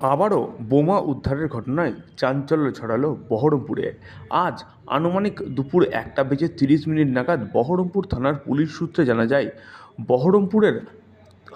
আবারও বোমা উদ্ধারের ঘটনায় চাঞ্চল্য ছড়ালো বহরমপুরে। আজ আনুমানিক দুপুর একটা বেজে তিরিশ মিনিট নাগাদ বহরমপুর থানার পুলিশ সূত্রে জানা যায়, বহরমপুরের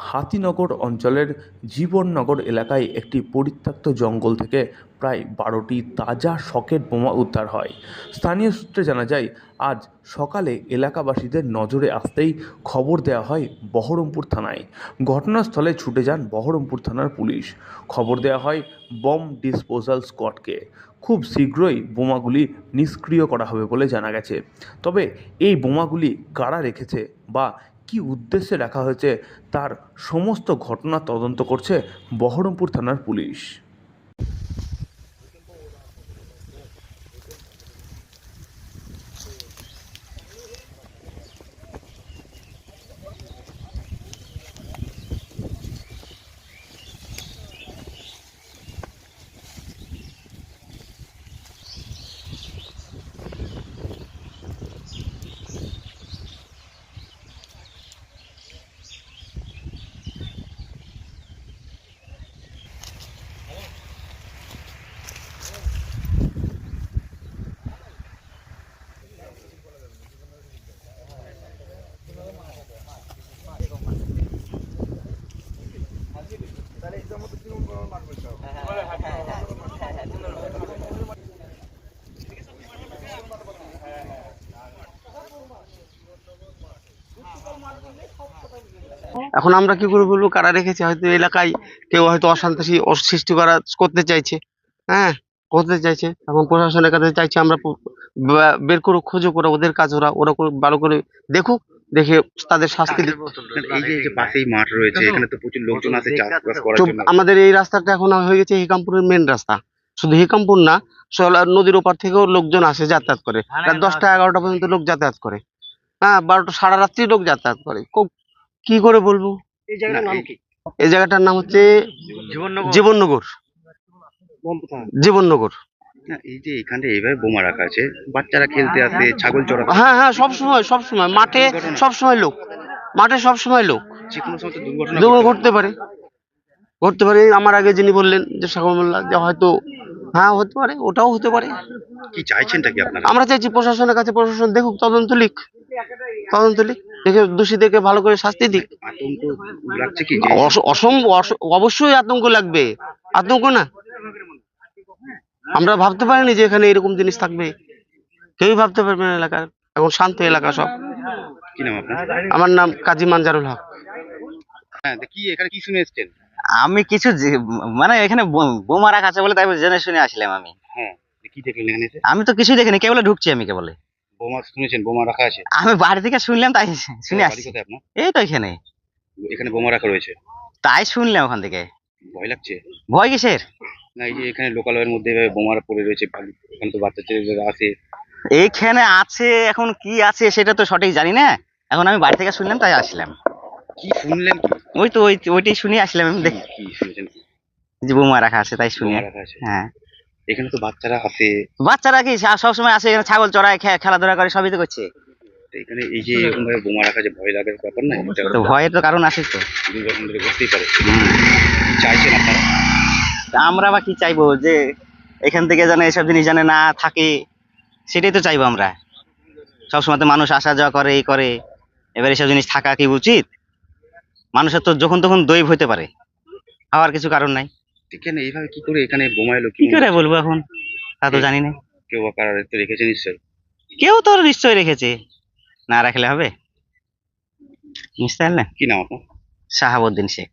হাতিনগর অঞ্চলের জীবননগর এলাকায় একটি পরিত্যক্ত জঙ্গল থেকে প্রায় বারোটি তাজা সকেট বোমা উদ্ধার হয়। স্থানীয় সূত্রে জানা যায়, আজ সকালে এলাকাবাসীদের নজরে আসতেই খবর দেওয়া হয় বহরমপুর থানায়। ঘটনাস্থলে ছুটে যান বহরমপুর থানার পুলিশ। খবর দেওয়া হয় বম ডিসপোজাল স্কোয়াডকে। খুব শীঘ্রই বোমাগুলি নিষ্ক্রিয় করা হবে বলে জানা গেছে। তবে এই বোমাগুলি কারা রেখেছে বা কী উদ্দেশ্যে রাখা হয়েছে তার সমস্ত ঘটনা তদন্ত করছে বহরমপুর থানার পুলিশ। এখন আমরা কি করে বলব? কারা রেখেছে? হয়তো এলাকায় কেউ হয়তো অশান্তি সৃষ্টি করা করতে চাইছে। হ্যাঁ? করতে চাইছে এখন প্রশাসনের কাছে চাইছে আমরা বের করো খোঁজো করে ওদের কাজ ওরা ওরা ভালো করে দেখুক দেখে তাদের শাস্তি দেব এই যে পাশেই মাঠ রয়েছে এখানে তো প্রচুর লোকজন আছে চাষবাস করার তো জন্য। আমাদের এই রাস্তাটা এখন হয়ে গেছে হিকামপুরের মেন রাস্তা। শুধু হিকামপুর না নদীর ওপার থেকেও লোকজন আসে যাতায়াত করে। রাত দশটা এগারোটা পর্যন্ত লোক যাতায়াত করে। হ্যাঁ বারোটা সারা রাত্রি লোক যাতায়াত করে। কো- কি করে বলব? এই- এই জায়গাটার নাম হচ্ছে জীবননগর। জীবননগর। এই যে এখানে এইভাবে বোমা রাখা আছে বাচ্চারা খেলতে আসে ছাগল চড়াতে হ্যাঁ হ্যাঁ সব সময় সব সময়। মাঠে সব সময় লোক। মাঠে সব সময় লোক। যে কোনো সময় দুর্ঘটনা দুর্ঘটনা ঘটতে পারে। ঘটতে পারে আমার আগে যিনি বললেন যে সাগর মোল্লা যে হয়তো হ্যাঁ হতে পারে ওটাও হতে পারে পারে। কি চাইছেনটা কি আপনারা? আমরা চাইছি প্রশাসনের কাছে প্রশাসন দেখুক তদন্ত লিখ। তদন্ত লিখ। দেখে দোষীদেরকে ভালো করে শাস্তি দিক। অবশ্যই আতঙ্ক লাগবে। আতঙ্ক না। আমরা ভাবতে পারিনি যে এখানে এরকম জিনিস থাকবে। কেউই ভাবতে পারবে না এলাকার। এখন শান্ত এলাকা সব। কি নাম আপনার? আমার নাম কাজী মানজারুল হক। হ্যাঁ আমি কিছু মানে এখানে বোমা রাখা আছে বলে তাই জেনে শুনে আসলাম আমি। হ্যাঁ আমি তো কিছুই দেখিনি কেবল ঢুকছি আমি কেবলে। বোমা শুনেছেন? বোমা রাখা আছে? আমি বাড়ি থেকে শুনলাম তাই শুনে আসছি। কোথায় আপনার? এই তো এখানে। এখানে বোমা রাখা রয়েছে? তাই শুনলাম ওখান থেকে। ভয় লাগছে? ভয় কিসের? না এই যে এখানে লোকালয়ের মধ্যে এভাবে বোমা পড়ে রয়েছে এখানে তো বাচ্চা ছেলেরা আসে এইখানে আছে এখন কি আছে সেটা তো সঠিক জানি না। এখন আমি বাড়ি থেকে শুনলাম তাই আসলাম। কি শুনলেন ওই তো ওই ওইটাই শুনে আসলাম। আমি দেখ কি- কি শুনেছেন যে বোমা রাখা আছে তাই শুনে। রাখা আছে। হ্যাঁ। এখানে তো বাচ্চারা আসে। বাচ্চারা কি সবসময় আসে এখানে ছাগল চড়ায় খেলাধুলা করে সবই তো করছে। এখানে এই যে এরকম ভাবে বোমা রাখা যে ভয় লাগার ব্যাপার না? তো ভয়ের তো কারণ আছে তো। দুর্ঘটনা ধরে ঘটতেই পারে। চাইছেন আপনারা? তা আমরা বা কি চাইব যে এখান থেকে যেন এসব জিনিস যেন না থাকে সেটাই তো চাইব আমরা। সবসময় তো মানুষ আসা যাওয়া করে এই করে। এবার এসব জিনিস থাকা কি উচিত? মানুষের তো যখন তখন দৈব হতে পারে। হওয়ার কিছু কারণ নাই। এখানে এইভাবে কি করে এখানে বোমা এলো কি করে বলব এখন? তা তো জানি না। কেউ আকার তো রেখেছে নিশ্চয়ই? কেউ তো নিশ্চয়ই রেখেছে। না রাখলে হবে? বুঝতে পারলেন কি নাম আপনার? শাহাবুদ্দিন শেখ।